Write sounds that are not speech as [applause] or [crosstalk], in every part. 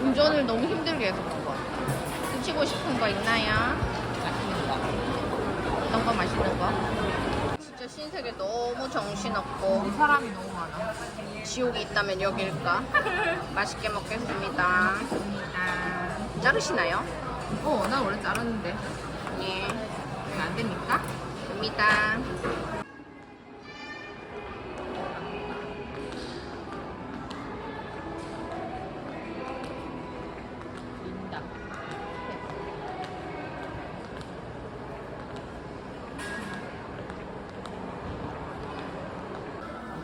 운전을 너무 힘들게 해서 그런 거 드시고 싶은 거 있나요? 맛있는 거 어떤 거 맛있는 거? 진짜 신세계 너무 정신없고 사람이 너무 많아 지옥이 있다면 여기일까? [laughs] 맛있게 먹겠습니다 자르시나요? 어, 난 원래 자르는데 예. 안 됩니까? 됩니다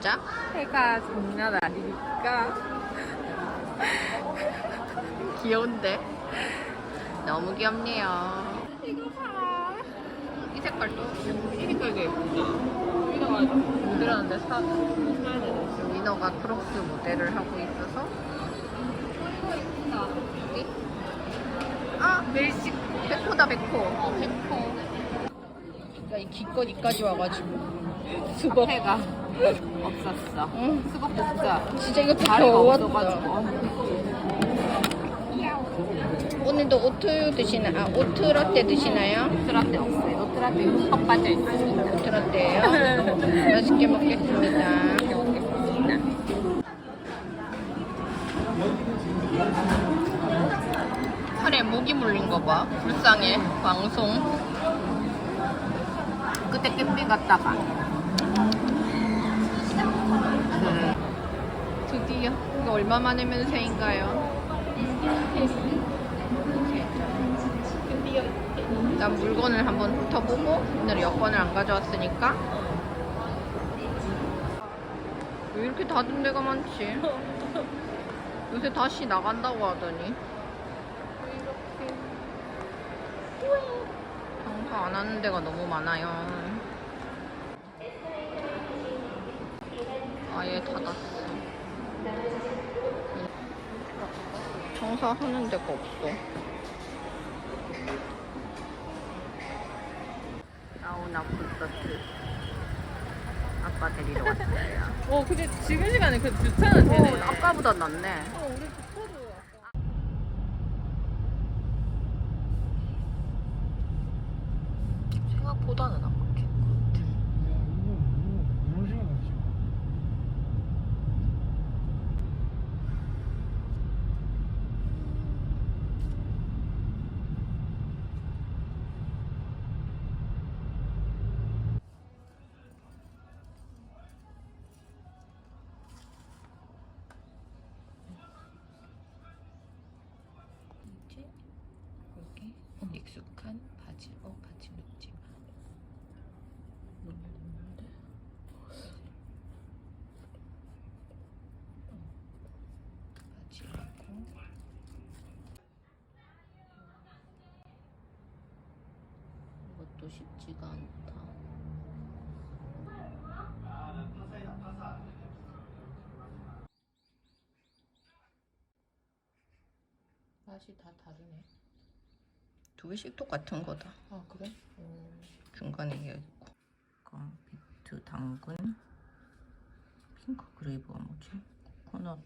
자, 해가 장난 아니니까. [laughs] 귀여운데? 너무 귀엽네요. 이거 봐. 이 색깔도 이게 예쁘지. 우리가 모델하는데 사, 위너가 크록스 모델을 하고 있어서 여기 아 멜시 백호다 백호 어, 백호. 이 기껏 이까지 와가지고 수박 해가 없었어. 응. 수박 복자. 진짜 이거 좀 다리가 없어가지고. 오늘도 오트 드시나 아 오트 라떼 드시나요? 노트라떼 없어요. 노트라떼 이거 턱 빠져 있습니다. 오트 라떼예요 맛있게 먹겠습니다 팔에 모기 물린 거 봐. 불쌍해. 방송. 그때 캠핑 갔다가 드디어 이거 얼마 만에 면세인가요? 일단 물건을 한번 훑어보고 오늘 여권을 안 가져왔으니까 왜 이렇게 닫은 데가 많지? 요새 다시 나간다고 하더니 장사 안 하는 데가 너무 많아요 아예 닫았어 장사하는 데가 없어 사우나 콘서트. 아빠 데리러 왔어요. [laughs] 어 근데 지금 시간에 그 주차는 되네. 어, 아까보다 낫네. 어, 우리 주차도 생각보다는 안막 익숙한 바지 어 바지 넣지 마. 넣는데? 바지 넣고. 이것도 쉽지가 않다. 맛이 다 다르네 두 개씩 똑같은 거다. 아 그래? 중간에 이게 있고. 그럼 비트 당근 핑크 그레이브가 뭐지? 코코넛.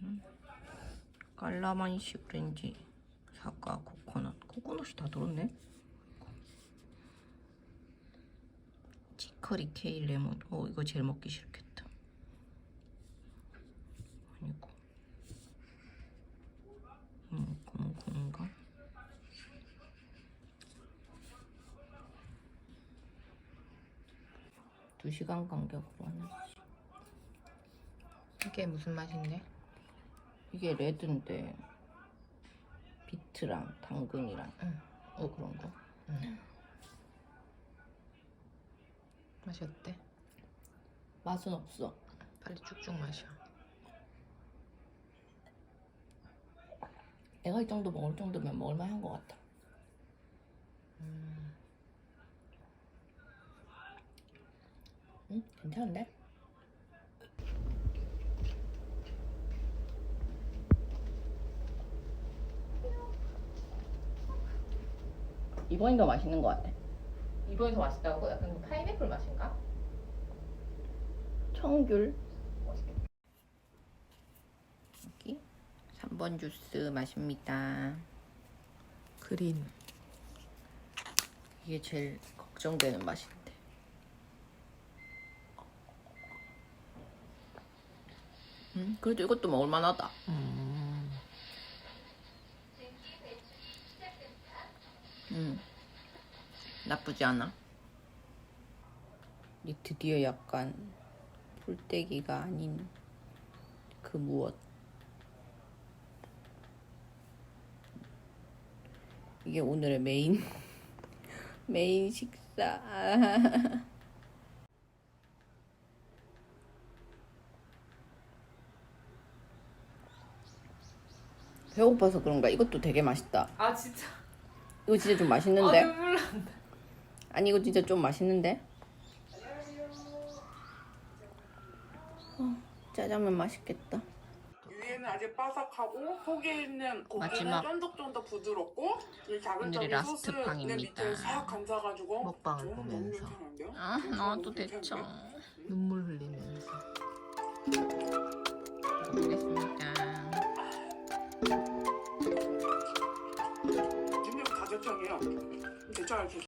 음, 깔라만시 오렌지 사과 코코넛. 코코넛이 다 들었네? 치커리 케일 레몬. 어 이거 제일 먹기 싫겠다 시간 간격으로 하나씩. 이게 무슨 맛인데? 이게 레드인데 비트랑 당근이랑 응. 어 그런 거. 응. 맛이 어때? 맛은 없어. 빨리 쭉쭉 마셔. 내가 이 정도 먹을 정도면 먹을만한 것 같아. 응? 괜찮은데? 이번이 더 맛있는 것 같아. 이번에 더 맛있다고? 약간 그 파인애플 맛인가? 청귤. 맛있겠다. 여기 3번 주스 마십니다. 그린. 이게 제일 걱정되는 맛인데. 음, 그래도 이것도 먹을만하다. 음, 나쁘지 않아. 이 드디어 약간 풀떼기가 아닌 그 무엇. 이게 오늘의 메인 [laughs] 메인 식사. [laughs] 배고파서 그런가? 이것도 되게 맛있다. 아 진짜. 이거 진짜 좀아 맛있는데? 눈물 난다. 아니 이거 진짜 좀 맛있는데? 어, 짜장면 맛있겠다. 위에는 아직 바삭하고 속에 있는 고기는 마지막. 쫀득쫀득 부드럽고 이 작은 오늘의 점이 라스트 소스는. 밑에 싹 감싸가지고 먹방을 저는 너무 보면서. 괜찮은데요? 아, 괜찮은데? 나도 괜찮은데? 됐죠. 눈물 흘리면서. 먹겠습니다. 진짜 다저청이에요. 괜찮아요.